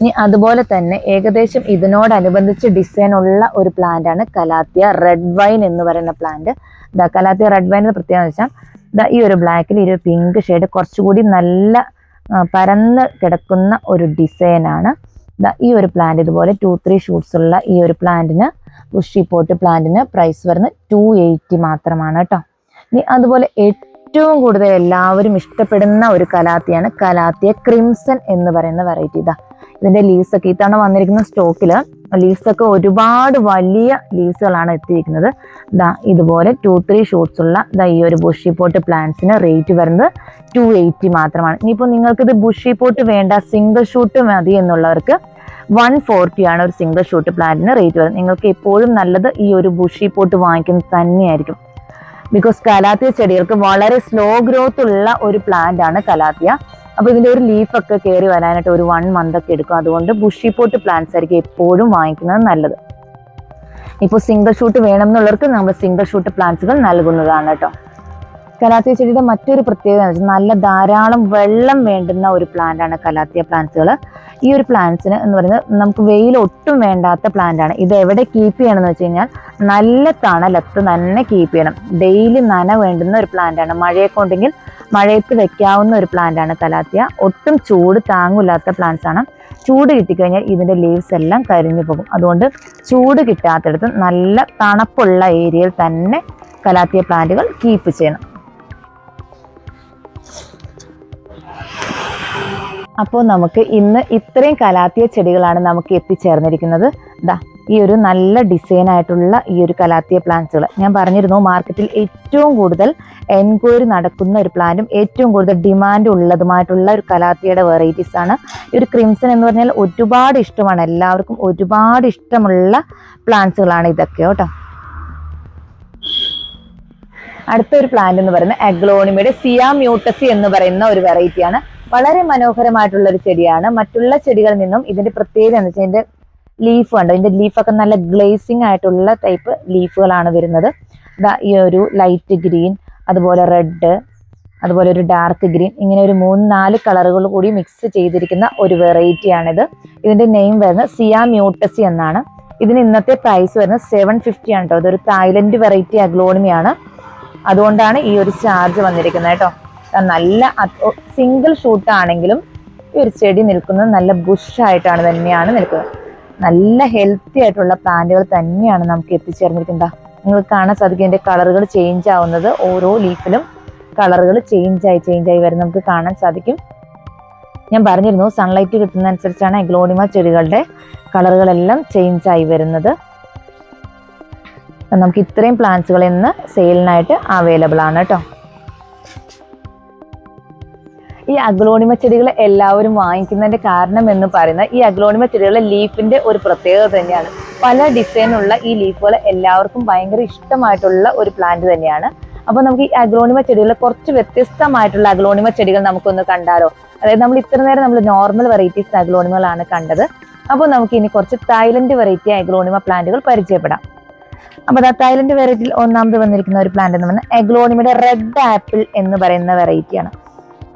ഇനി അതുപോലെ തന്നെ ഏകദേശം ഇതിനോടനുബന്ധിച്ച് ഡിസൈൻ ഉള്ള ഒരു പ്ലാന്റ് ആണ് കലാത്തിയ റെഡ് വൈൻ എന്ന് പറയുന്ന പ്ലാന്റ് ദാ കലാത്തി റെഡ് വൈൻ പ്രത്യേകത വെച്ചാൽ ഇതാ ഈ ഒരു ബ്ലാക്കിൽ ഈ ഒരു പിങ്ക് ഷെയ്ഡ് കുറച്ചുകൂടി നല്ല പരന്ന് കിടക്കുന്ന ഒരു ഡിസൈനാണ് ഈ ഒരു പ്ലാന്റ് ഇതുപോലെ ടു ത്രീ ഷൂട്ട്സ് ഉള്ള ഈ ഒരു പ്ലാന്റിന് ബുഷി പോട്ട് പ്ലാന്റിന് പ്രൈസ് വരുന്നത് ടു എയ്റ്റി മാത്രമാണ് കേട്ടോ. ഇനി അതുപോലെ ഏറ്റവും കൂടുതൽ എല്ലാവരും ഇഷ്ടപ്പെടുന്ന ഒരു കലാത്തിയാണ് കലാത്തിയ ക്രിംസൺ എന്ന് പറയുന്ന വെറൈറ്റി ഇതാ. ഇതിന്റെ ലീസൊക്കെ ഇത്തവണ വന്നിരിക്കുന്ന സ്റ്റോക്കിൽ ലീസൊക്കെ ഒരുപാട് വലിയ ലീസുകളാണ് എത്തിയിരിക്കുന്നത്. ദാ ഇതുപോലെ ടു ത്രീ ഷൂട്ട്സ് ഉള്ള ദാ ഈ ഒരു ബുഷി പോട്ട് പ്ലാന്റ്സിന് റേറ്റ് വരുന്നത് ടു എയ്റ്റി മാത്രമാണ്. ഇനിയിപ്പോൾ നിങ്ങൾക്കിത് ബുഷി പോട്ട് വേണ്ട സിംഗിൾ ഷൂട്ട് മതി എന്നുള്ളവർക്ക് വൺ ഫോർട്ടി ആണ് ഒരു സിംഗിൾ ഷൂട്ട് പ്ലാന്റിന് റേറ്റ് വരുന്നത്. നിങ്ങൾക്ക് എപ്പോഴും നല്ലത് ഈ ഒരു ബുഷി പോട്ട് വാങ്ങിക്കുന്നത് തന്നെയായിരിക്കും. ബിക്കോസ് കലാത്തിയ ചെടികൾക്ക് വളരെ സ്ലോ ഗ്രോത്ത് ഉള്ള ഒരു പ്ലാന്റ് ആണ് കലാത്തിയ. അപ്പൊ ഇതിന്റെ ഒരു ലീഫ് ഒക്കെ കയറി വരാനായിട്ട് ഒരു വൺ മന്ത് ഒക്കെ എടുക്കും. അതുകൊണ്ട് ബുഷി പോട്ട് പ്ലാന്റ്സ് ആയിരിക്കും എപ്പോഴും വാങ്ങിക്കുന്നത് നല്ലത്. ഇപ്പോൾ സിംഗിൾ ഷൂട്ട് വേണം എന്നുള്ളവർക്ക് നമ്മൾ സിംഗിൾ ഷൂട്ട് പ്ലാന്റ്സുകൾ നൽകുന്നതാണ് കേട്ടോ. കലാത്തിയ ചെടിയുടെ മറ്റൊരു പ്രത്യേകത എന്ന് വെച്ചാൽ നല്ല ധാരാളം വെള്ളം വേണ്ടുന്ന ഒരു പ്ലാന്റ് ആണ് കലാത്തിയ പ്ലാന്റ്സുകൾ ഈ ഒരു പ്ലാന്റ്സിന് എന്ന് പറയുന്നത് നമുക്ക് വെയിൽ ഒട്ടും വേണ്ടാത്ത പ്ലാന്റാണ് ഇത് എവിടെ കീപ്പ് ചെയ്യണമെന്ന് വെച്ച് കഴിഞ്ഞാൽ നല്ല തണലത്ത് തന്നെ കീപ്പ് ചെയ്യണം. ഡെയിലി നന വേണ്ടുന്ന ഒരു പ്ലാന്റാണ് മഴയൊക്കെ ഉണ്ടെങ്കിൽ മഴയത്ത് വെക്കാവുന്ന ഒരു പ്ലാന്റാണ് കലാത്തിയ. ഒട്ടും ചൂട് താങ്ങില്ലാത്ത പ്ലാന്റ്സ് ആണ്. ചൂട് കിട്ടിക്കഴിഞ്ഞാൽ ഇതിന്റെ ലീവ്സ് എല്ലാം കരിഞ്ഞു പോകും. അതുകൊണ്ട് ചൂട് കിട്ടാത്തടത്ത് നല്ല തണുപ്പുള്ള ഏരിയയിൽ തന്നെ കലാത്തിയ പ്ലാന്റുകൾ കീപ്പ് ചെയ്യണം. അപ്പോൾ നമുക്ക് ഇന്ന് ഇത്രയും കലാത്തിയ ചെടികളാണ് നമുക്ക് എത്തിച്ചേർന്നിരിക്കുന്നത്. ദാ ഈ ഒരു നല്ല ഡിസൈൻ ആയിട്ടുള്ള ഈ ഒരു കലാത്തിയ പ്ലാന്റ്സുകൾ ഞാൻ പറഞ്ഞിരുന്നു മാർക്കറ്റിൽ ഏറ്റവും കൂടുതൽ എൻക്വയറി നടക്കുന്ന ഒരു പ്ലാന്റും ഏറ്റവും കൂടുതൽ ഡിമാൻഡ് ഉള്ളതുമായിട്ടുള്ള ഒരു കലാത്തിയുടെ വെറൈറ്റീസ് ആണ്. ഈ ഒരു ക്രിംസൺ എന്ന് പറഞ്ഞാൽ ഒരുപാട് ഇഷ്ടമാണ്. എല്ലാവർക്കും ഒരുപാട് ഇഷ്ടമുള്ള പ്ലാന്റ്സുകളാണ് ഇതൊക്കെ കേട്ടോ. അടുത്ത ഒരു പ്ലാന്റ് എന്ന് പറയുന്നത് അഗ്ലോണിമയുടെ സിയാ മ്യൂട്ടസി എന്ന് പറയുന്ന ഒരു വെറൈറ്റിയാണ് വളരെ മനോഹരമായിട്ടുള്ള ഒരു ചെടിയാണ്. മറ്റുള്ള ചെടികളിൽ നിന്നും ഇതിന്റെ പ്രത്യേകത എന്ന് വെച്ചാൽ ഇതിന്റെ ലീഫ് കണ്ടോ? ഇതിന്റെ ലീഫൊക്കെ നല്ല ഗ്ലേസിംഗ് ആയിട്ടുള്ള ടൈപ്പ് ലീഫുകളാണ് വരുന്നത്. ഈ ഒരു ലൈറ്റ് ഗ്രീൻ അതുപോലെ റെഡ് അതുപോലെ ഒരു ഡാർക്ക് ഗ്രീൻ ഇങ്ങനെ ഒരു മൂന്ന് നാല് കളറുകൾ കൂടി മിക്സ് ചെയ്തിരിക്കുന്ന ഒരു വെറൈറ്റി ആണിത്. ഇതിന്റെ നെയിം വരുന്നത് സിയാ മ്യൂട്ടസി എന്നാണ്. ഇതിന് ഇന്നത്തെ പ്രൈസ് വരുന്നത് സെവൻ ഫിഫ്റ്റി ആണ് കേട്ടോ ഇതൊരു തായ്ലൻഡ് വെറൈറ്റി അഗ്ലോണിമിയാണ് അതുകൊണ്ടാണ് ഈ ഒരു ചാർജ് വന്നിരിക്കുന്നത് കേട്ടോ നല്ല സിംഗിൾ ഷൂട്ട് ആണെങ്കിലും ഈ ഒരു ചെടി നിൽക്കുന്നത് നല്ല ബുഷായിട്ടാണ് തന്നെയാണ് നിൽക്കുന്നത്. നല്ല ഹെൽത്തി ആയിട്ടുള്ള പ്ലാന്റുകൾ തന്നെയാണ് നമുക്ക് എത്തിച്ചേർന്നിരിക്കുന്നത്. നിങ്ങൾ കാണാൻ സാധിക്കും ഇതിന്റെ കളറുകൾ ചേഞ്ച് ആവുന്നത്. ഓരോ ലീഫിലും കളറുകൾ ചേഞ്ച് ആയി ചേഞ്ച് ആയി വരുന്നത് നമുക്ക് കാണാൻ സാധിക്കും. ഞാൻ പറഞ്ഞിരുന്നു സൺലൈറ്റ് കിട്ടുന്ന അനുസരിച്ചാണ് എഗ്ലോണിമ ചെടികളുടെ കളറുകളെല്ലാം ചേഞ്ച് ആയി വരുന്നത്. നമുക്ക് ഇത്രയും പ്ലാന്റ്സുകൾ ഇന്ന് സെയിലിനായിട്ട് അവൈലബിൾ ആണ് കേട്ടോ. ഈ അഗ്ലോണിമ ചെടികൾ എല്ലാവരും വാങ്ങിക്കുന്നതിന്റെ കാരണം എന്ന് പറയുന്നത് ഈ അഗ്ലോണിമ ചെടികളുടെ ലീഫിന്റെ ഒരു പ്രത്യേകത തന്നെയാണ്. പല ഡിസൈനുള്ള ഈ ലീഫുകൾ എല്ലാവർക്കും ഭയങ്കര ഇഷ്ടമായിട്ടുള്ള ഒരു പ്ലാന്റ് തന്നെയാണ്. അപ്പോൾ നമുക്ക് ഈ അഗ്ലോണിമ ചെടികളിൽ കുറച്ച് വ്യത്യസ്തമായിട്ടുള്ള അഗ്ലോണിമ ചെടികൾ നമുക്കൊന്ന് കണ്ടാലോ? അതായത് നമ്മൾ ഇത്ര നേരം നമ്മൾ നോർമൽ വെറൈറ്റീസ് അഗ്ലോണിമകളാണ് കണ്ടത്. അപ്പോൾ നമുക്ക് ഇനി കുറച്ച് തായ്ലൻഡ് വെറൈറ്റി അഗ്ലോണിമ പ്ലാന്റുകൾ പരിചയപ്പെടാം. അപ്പോൾ ദാ തായ്ലൻഡ് വെറൈറ്റിയിൽ ഒന്നാമത് വന്നിരിക്കുന്ന ഒരു പ്ലാന്റ് എന്ന് പറഞ്ഞാൽ എഗ്ലോണിമയുടെ റെഡ് ആപ്പിൾ എന്ന് പറയുന്ന വെറൈറ്റിയാണ്.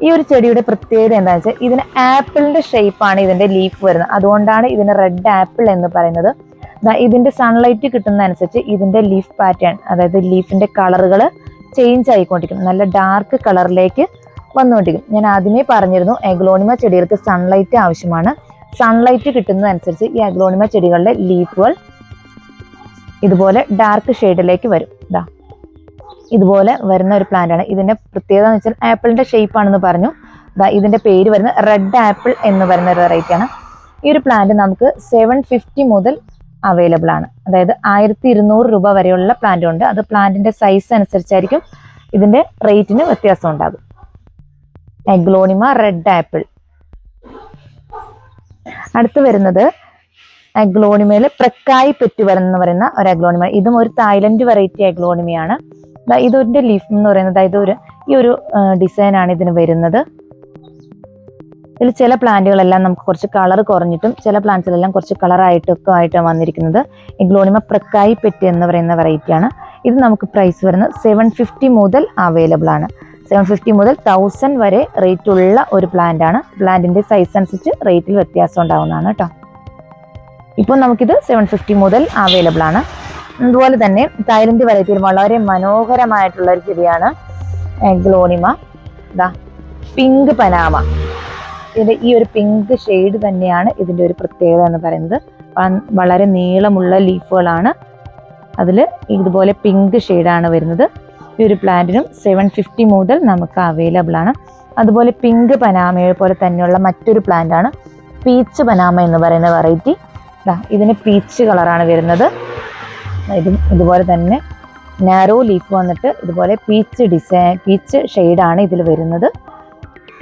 ഈ ഒരു ചെടിയുടെ പ്രത്യേകത എന്താണെന്ന് വെച്ചാൽ ഇതിന് ആപ്പിളിന്റെ ഷേപ്പാണ് ഇതിന്റെ ലീഫ് വരുന്നത്. അതുകൊണ്ടാണ് ഇതിന് റെഡ് ആപ്പിൾ എന്ന് പറയുന്നത്. ഇതിന്റെ സൺലൈറ്റ് കിട്ടുന്ന അനുസരിച്ച് ഇതിന്റെ ലീഫ് പാറ്റേൺ അതായത് ലീഫിന്റെ കളറുകൾ ചേഞ്ച് ആയിക്കൊണ്ടിരിക്കും. നല്ല ഡാർക്ക് കളറിലേക്ക് വന്നുകൊണ്ടിരിക്കും. ഞാൻ ആദ്യമേ പറഞ്ഞിരുന്നു എഗ്ലോണിമ ചെടികൾക്ക് സൺലൈറ്റ് ആവശ്യമാണ്. സൺലൈറ്റ് കിട്ടുന്നതനുസരിച്ച് ഈ അഗ്ലോണിമ ചെടികളുടെ ലീഫുകൾ ഇതുപോലെ ഡാർക്ക് ഷെയ്ഡിലേക്ക് വരും. ഇതാ ഇതുപോലെ വരുന്ന ഒരു പ്ലാന്റ് ആണ്. ഇതിന്റെ പ്രത്യേകത എന്ന് വെച്ചാൽ ആപ്പിളിന്റെ ഷേപ്പ് ആണെന്ന് പറഞ്ഞു. ഇതിന്റെ പേര് വരുന്നത് റെഡ് ആപ്പിൾ എന്ന് പറയുന്ന ഒരു വെറൈറ്റി ആണ്. ഈ ഒരു പ്ലാന്റ് നമുക്ക് സെവൻ ഫിഫ്റ്റി മുതൽ അവൈലബിൾ ആണ്. അതായത് ആയിരത്തി ഇരുന്നൂറ് രൂപ വരെയുള്ള പ്ലാന്റ് ഉണ്ട്. അത് പ്ലാന്റിന്റെ സൈസ് അനുസരിച്ചായിരിക്കും ഇതിന്റെ റേറ്റിന് വ്യത്യാസം ഉണ്ടാകും. എഗ്ലോണിമ റെഡ് ആപ്പിൾ അടുത്ത് വരുന്നത് അഗ്ലോണിമയിൽ പ്രക്കായി പെറ്റി എന്ന് പറയുന്ന ഒരു അഗ്ലോണിമ ഇതും ഒരു തായ്ലൻഡ് വെറൈറ്റി അഗ്ലോണിമയാണ് ഇതിന്റെ ലീഫ് എന്ന് പറയുന്നത്. ഒരു ഈ ഒരു ഡിസൈൻ ആണ് ഇതിന് വരുന്നത്. ഇതിൽ ചില പ്ലാന്റുകളെല്ലാം നമുക്ക് കുറച്ച് കളർ കുറഞ്ഞിട്ടും ചില പ്ലാന്റ്സിലെല്ലാം കുറച്ച് കളറായിട്ടൊക്കെ ആയിട്ടാണ് വന്നിരിക്കുന്നത്. ഗ്ലോണിമ പ്രക്കായി പെറ്റ് എന്ന് പറയുന്ന വെറൈറ്റി ആണ്. ഇത് നമുക്ക് പ്രൈസ് വരുന്നത് സെവൻ ഫിഫ്റ്റി മുതൽ അവൈലബിൾ ആണ്. സെവൻ ഫിഫ്റ്റി മുതൽ തൗസൻഡ് വരെ റേറ്റ് ഉള്ള ഒരു പ്ലാന്റ് ആണ്. പ്ലാന്റിന്റെ സൈസ് അനുസരിച്ച് റേറ്റിൽ വ്യത്യാസം ഉണ്ടാവുന്നതാണ് കേട്ടോ. ഇപ്പോൾ നമുക്കിത് സെവൻ ഫിഫ്റ്റി മുതൽ അവൈലബിൾ ആണ്. അതുപോലെ തന്നെ തായ്ലൻഡ് വെറൈറ്റിയിൽ വളരെ മനോഹരമായിട്ടുള്ള ഒരു ചെടിയാണ് ഗ്ലോണിമ. ഇതാ പിങ്ക് പനാമ. ഇതിന്റെ ഈ ഒരു പിങ്ക് ഷെയ്ഡ് തന്നെയാണ് ഇതിന്റെ ഒരു പ്രത്യേകത എന്ന് പറയുന്നത്. വളരെ നീളമുള്ള ലീഫുകളാണ് അതിൽ ഇതുപോലെ പിങ്ക് ഷെയ്ഡാണ് വരുന്നത്. ഈ ഒരു പ്ലാന്റിനും സെവൻ ഫിഫ്റ്റി മുതൽ നമുക്ക് അവൈലബിൾ ആണ്. അതുപോലെ പിങ്ക് പനാമയെ പോലെ തന്നെയുള്ള മറ്റൊരു പ്ലാന്റ് ആണ് പീച്ച് പനാമ എന്ന് പറയുന്ന വെറൈറ്റി. ഇതിന് പീച്ച് കളറാണ് വരുന്നത്. ഇതും ഇതുപോലെ തന്നെ നാരോ ലീഫ് വന്നിട്ട് ഇതുപോലെ പീച്ച് ഡിസൈൻ പീച്ച് ഷെയ്ഡാണ് ഇതിൽ വരുന്നത്.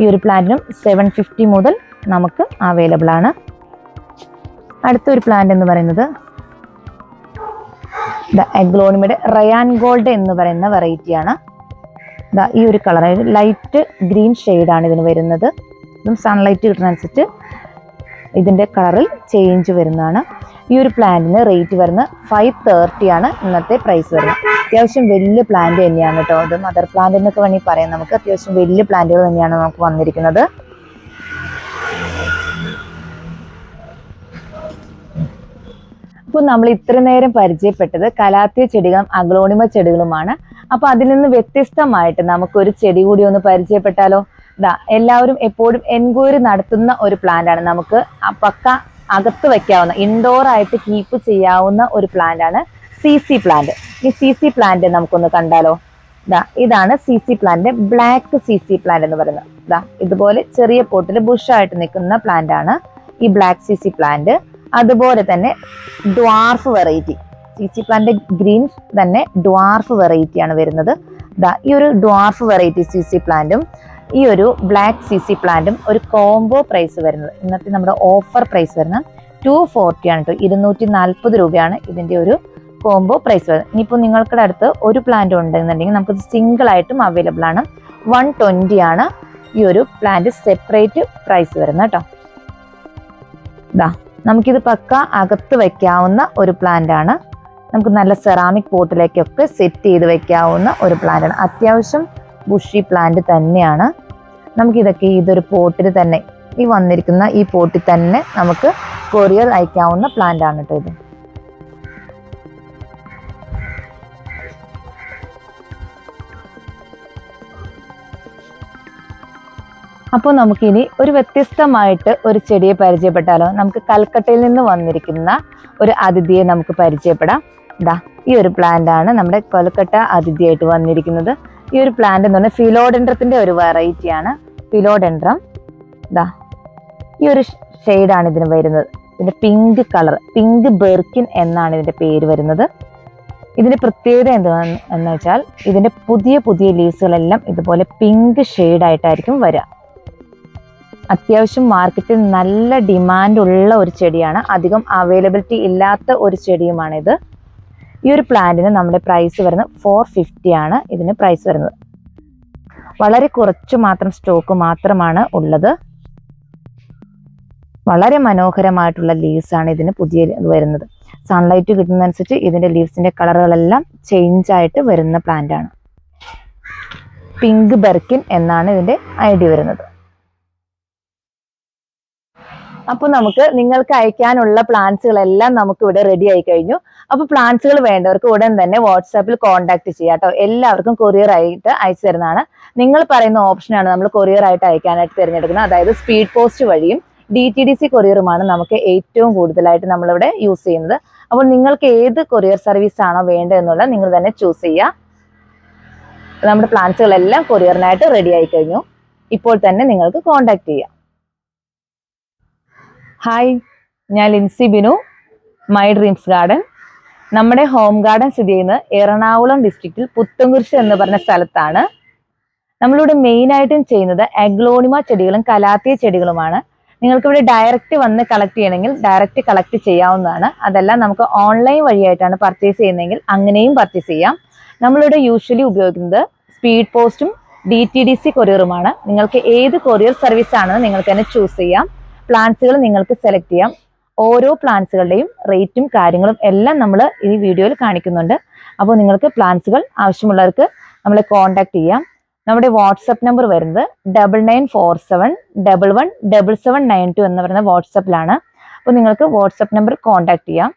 ഈ ഒരു പ്ലാന്റിനും സെവൻ ഫിഫ്റ്റി മുതൽ നമുക്ക് അവൈലബിൾ ആണ്. അടുത്തൊരു പ്ലാന്റ് എന്ന് പറയുന്നത് ദ എഗ്ലോണിമയുടെ റയാൻ ഗോൾഡ് എന്ന് പറയുന്ന വെറൈറ്റിയാണ് ഈ ഒരു കളർ ലൈറ്റ് ഗ്രീൻ ഷെയ്ഡാണ് ഇതിന് വരുന്നത്. ഇതും സൺലൈറ്റ് കിട്ടുന്നതനുസരിച്ച് ഇതിന്റെ കളറിൽ ചേഞ്ച് വരുന്നതാണ്. ഈ ഒരു പ്ലാന്റിന് റേറ്റ് വരുന്നത് ഫൈവ് തേർട്ടി ആണ് ഇന്നത്തെ പ്രൈസ് വരുന്നത്. അത്യാവശ്യം വലിയ പ്ലാന്റ് തന്നെയാണ് കേട്ടോ അത് മദർ പ്ലാന്റ് എന്നൊക്കെ വേണമെങ്കിൽ പറയാം നമുക്ക്. അത്യാവശ്യം വലിയ പ്ലാന്റുകൾ തന്നെയാണ് നമുക്ക് വന്നിരിക്കുന്നത്. അപ്പോൾ നമ്മൾ ഇത്ര നേരം പരിചയപ്പെട്ടത് കലാത്തിയ ചെടികളും അഗ്ലോണിമ ചെടികളുമാണ്. അപ്പോൾ അതിൽ നിന്ന് വ്യത്യസ്തമായിട്ട് നമുക്കൊരു ചെടി കൂടി ഒന്ന് പരിചയപ്പെട്ടാലോ? ഇതാ എല്ലാവരും എപ്പോഴും എൻക്വയറി നടത്തുന്ന ഒരു പ്ലാന്റ് ആണ്. നമുക്ക് പക്ക അകത്ത് വെക്കാവുന്ന ഇൻഡോർ ആയിട്ട് കീപ്പ് ചെയ്യാവുന്ന ഒരു പ്ലാന്റ് ആണ് സി സി പ്ലാന്റ് ഈ സി സി പ്ലാന്റ് നമുക്കൊന്ന് കണ്ടാലോ? ഇതാ ഇതാണ് Z Z plant black Z Z plant എന്ന് പറയുന്നത്. ഇതാ ഇതുപോലെ ചെറിയ പോട്ടിൽ ബുഷായിട്ട് നിൽക്കുന്ന പ്ലാന്റ് ആണ് ഈ ബ്ലാക്ക് സി സി പ്ലാന്റ് അതുപോലെ തന്നെ dwarf variety Z Z plant green തന്നെ ഡ്വാർഫ് വെറൈറ്റി ആണ് വരുന്നത്. ഈ ഒരു ഡ്വാർഫ് വെറൈറ്റി സി സി പ്ലാന്റും ഈ ഒരു ബ്ലാക്ക് സി സി പ്ലാന്റും ഒരു കോംബോ പ്രൈസ് വരുന്നത്. ഇന്നത്തെ നമ്മുടെ ഓഫർ പ്രൈസ് വരുന്നത് ടു ഫോർട്ടി ആണ് കേട്ടോ ഇരുന്നൂറ്റി നാൽപ്പത് രൂപയാണ് ഇതിന്റെ ഒരു കോംബോ പ്രൈസ് വരുന്നത്. ഇനിയിപ്പോൾ നിങ്ങൾക്കുടെ അടുത്ത് ഒരു പ്ലാന്റ് ഉണ്ടെന്നുണ്ടെങ്കിൽ നമുക്ക് സിംഗിൾ ആയിട്ടും അവൈലബിൾ ആണ്. വൺ ട്വന്റി ആണ് ഈ ഒരു പ്ലാന്റ് സെപ്പറേറ്റ് പ്രൈസ് വരുന്നത് കേട്ടോ ഇതാ നമുക്കിത് പക്ക അകത്ത് വയ്ക്കാവുന്ന ഒരു പ്ലാന്റ് ആണ്. നമുക്ക് നല്ല സെറാമിക് പോട്ടിലേക്കൊക്കെ സെറ്റ് ചെയ്ത് വെക്കാവുന്ന ഒരു പ്ലാന്റ് ആണ്. അത്യാവശ്യം ബുഷി പ്ലാന്റ് തന്നെയാണ്. നമുക്കിതൊക്കെ ഇതൊരു പോട്ടിൽ തന്നെ ഈ വന്നിരിക്കുന്ന ഈ പോട്ടിൽ തന്നെ നമുക്ക് കൊറിയർ അയക്കാവുന്ന പ്ലാന്റ് ആണ് കേട്ടോ ഇത്. അപ്പോൾ നമുക്കിനി ഒരു വ്യത്യസ്തമായിട്ട് ഒരു ചെടിയെ പരിചയപ്പെട്ടാലോ? നമുക്ക് കൽക്കട്ടയിൽ നിന്ന് വന്നിരിക്കുന്ന ഒരു അതിഥിയെ നമുക്ക് പരിചയപ്പെടാം. ഇതാ ഈ ഒരു പ്ലാന്റ് ആണ് നമ്മുടെ കൊൽക്കട്ട അതിഥിയായിട്ട് വന്നിരിക്കുന്നത്. ഈ ഒരു പ്ലാന്റ് എന്ന് പറഞ്ഞാൽ ഫിലോഡെൻഡ്രത്തിന്റെ ഒരു വെറൈറ്റി ആണ്. ഫിലോഡെൻഡ്രം ഇതാ ഈ ഒരു ഷെയ്ഡാണ് ഇതിന് വരുന്നത്. ഇതിന്റെ പിങ്ക് കളർ പിങ്ക് ബെർക്കിൻ എന്നാണ് ഇതിന്റെ പേര് വരുന്നത്. ഇതിന്റെ പ്രത്യേകത എന്താണ് എന്ന് വെച്ചാൽ ഇതിന്റെ പുതിയ പുതിയ ലീവ്സുകളെല്ലാം ഇതുപോലെ പിങ്ക് ഷെയ്ഡായിട്ടായിരിക്കും വരിക അത്യാവശ്യം മാർക്കറ്റിൽ നല്ല ഡിമാൻഡ് ഉള്ള ഒരു ചെടിയാണ്. അധികം അവൈലബിലിറ്റി ഇല്ലാത്ത ഒരു ചെടിയുമാണിത്. ഈ ഒരു പ്ലാന്റിന് നമ്മുടെ പ്രൈസ് വരുന്നത് ഫോർ ഫിഫ്റ്റി ആണ്. ഇതിന് പ്രൈസ് വരുന്നത്. വളരെ കുറച്ച് മാത്രം സ്റ്റോക്ക് മാത്രമാണ് ഉള്ളത്. വളരെ മനോഹരമായിട്ടുള്ള ലീവ്സ് ആണ് ഇതിന് പുതിയ വരുന്നത്. സൺലൈറ്റ് കിട്ടുന്നതനുസരിച്ച് ഇതിന്റെ ലീവ്സിന്റെ കളറുകളെല്ലാം ചേഞ്ച് ആയിട്ട് വരുന്ന പ്ലാന്റ് ആണ്. പിങ്ക് ബെർക്കിൻ എന്നാണ് ഇതിന്റെ ഐഡിയ വരുന്നത്. അപ്പോൾ നമുക്ക് നിങ്ങൾക്ക് അയക്കാനുള്ള പ്ലാൻസുകളെല്ലാം നമുക്ക് ഇവിടെ റെഡി ആയി കഴിഞ്ഞു. അപ്പോൾ പ്ലാന്റ്സുകൾ വേണ്ടവർക്ക് ഉടൻ തന്നെ വാട്സാപ്പിൽ കോൺടാക്ട് ചെയ്യാം കേട്ടോ എല്ലാവർക്കും കൊറിയർ ആയിട്ട് അയച്ചു തരുന്നതാണ്. നിങ്ങൾ പറയുന്ന ഓപ്ഷനാണ് നമ്മൾ കൊറിയർ ആയിട്ട് അയക്കാനായിട്ട് തിരഞ്ഞെടുക്കുന്നത്. അതായത് സ്പീഡ് പോസ്റ്റ് വഴിയും ഡി ടി ഡി സി കൊറിയറുമാണ് നമുക്ക് ഏറ്റവും കൂടുതലായിട്ട് നമ്മളിവിടെ യൂസ് ചെയ്യുന്നത്. അപ്പോൾ നിങ്ങൾക്ക് ഏത് കൊറിയർ സർവീസ് ആണോ വേണ്ടതെന്നുള്ളത് നിങ്ങൾ തന്നെ ചൂസ് ചെയ്യുക. നമ്മുടെ പ്ലാൻസുകളെല്ലാം കൊറിയറിനായിട്ട് റെഡി ആയി കഴിഞ്ഞു. ഇപ്പോൾ തന്നെ നിങ്ങൾക്ക് കോണ്ടാക്ട് ചെയ്യാം. ഹായ് ഞാൻ Lincy Binu my dreams garden നമ്മുടെ ഹോം ഗാർഡൻ സ്ഥിതി ചെയ്യുന്നത് എറണാകുളം ഡിസ്ട്രിക്റ്റിൽ പുത്തൻകുരിശ് എന്ന് പറഞ്ഞ സ്ഥലത്താണ്. നമ്മളിവിടെ മെയിൻ ആയിട്ടും ചെയ്യുന്നത് അഗ്ലോണിമ ചെടികളും കലാത്തിയ ചെടികളുമാണ്. നിങ്ങൾക്ക് ഇവിടെ ഡയറക്റ്റ് വന്ന് കളക്ട് ചെയ്യണമെങ്കിൽ ഡയറക്റ്റ് കളക്ട് ചെയ്യാവുന്നതാണ്. അതെല്ലാം നമുക്ക് ഓൺലൈൻ വഴിയായിട്ടാണ് പർച്ചേസ് ചെയ്യുന്നതെങ്കിൽ അങ്ങനെയും പർച്ചേസ് ചെയ്യാം. നമ്മളിവിടെ യൂഷ്വലി ഉപയോഗിക്കുന്നത് സ്പീഡ് പോസ്റ്റും ഡി ടി ഡി സി കൊറിയറുമാണ് നിങ്ങൾക്ക് ഏത് കൊറിയർ സർവീസ് ആണെന്ന് നിങ്ങൾക്ക് തന്നെ ചൂസ് ചെയ്യാം. പ്ലാന്റ്സുകൾ നിങ്ങൾക്ക് സെലക്ട് ചെയ്യാം. ഓരോ പ്ലാന്റ്സുകളുടെയും റേറ്റും കാര്യങ്ങളും എല്ലാം നമ്മൾ ഈ വീഡിയോയിൽ കാണിക്കുന്നുണ്ട്. അപ്പോൾ നിങ്ങൾക്ക് പ്ലാന്റ്സുകൾ ആവശ്യമുള്ളവർക്ക് നമ്മളെ കോൺടാക്ട് ചെയ്യാം. നമ്മുടെ വാട്സപ്പ് നമ്പർ വരുന്നത് double nine four seven double one double seven nine two എന്ന് പറയുന്ന വാട്സപ്പിലാണ് അപ്പോൾ നിങ്ങൾക്ക് വാട്സപ്പ് നമ്പർ കോൺടാക്ട് ചെയ്യാം.